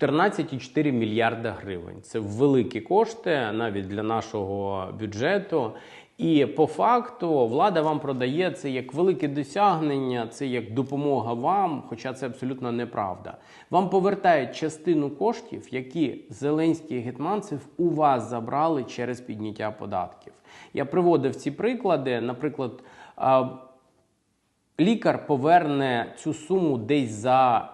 14,4 мільярда гривень. Це великі кошти навіть для нашого бюджету. І по факту влада вам продає це як велике досягнення, це як допомога вам, хоча це абсолютно неправда. Вам повертають частину коштів, які зеленські і у вас забрали через підняття податків. Я приводив ці приклади. Наприклад, лікар поверне цю суму десь за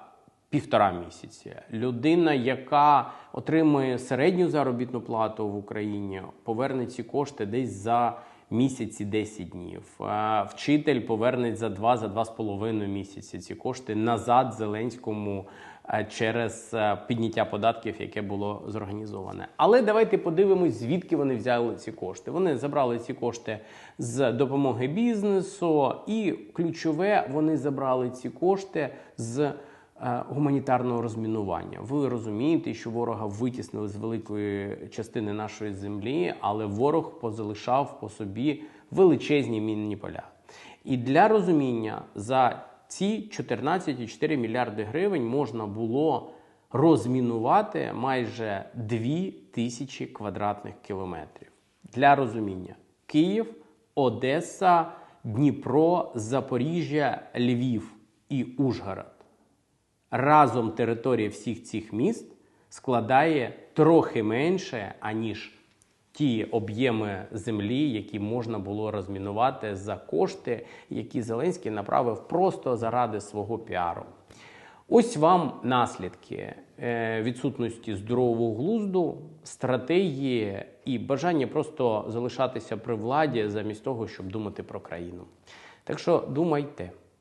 півтора місяці. Людина, яка отримує середню заробітну плату в Україні, поверне ці кошти десь за місяці 10 днів. Е, Вчитель поверне за 2 за 2,5 місяці ці кошти назад Зеленському е, через е, підняття податків, яке було зорганізоване. Але давайте подивимось, звідки вони взяли ці кошти. Вони забрали ці кошти з допомоги бізнесу, і ключове, вони забрали ці кошти з гуманітарного розмінування. Ви розумієте, що ворога витіснили з великої частини нашої землі, але ворог позалишав по собі величезні мінні поля. І для розуміння за ці 14,4 мільярди гривень можна було розмінувати майже 2 тисячі квадратних кілометрів. Для розуміння: Київ, Одеса, Дніпро, Запоріжжя, Львів і Ужгород. Разом територія всіх цих міст складає трохи менше, аніж ті об'єми землі, які можна було розмінувати за кошти, які Зеленський направив просто заради свого піару. Ось вам наслідки е, відсутності здорового глузду, стратегії і бажання просто залишатися при владі замість того, щоб думати про країну. Так що думайте.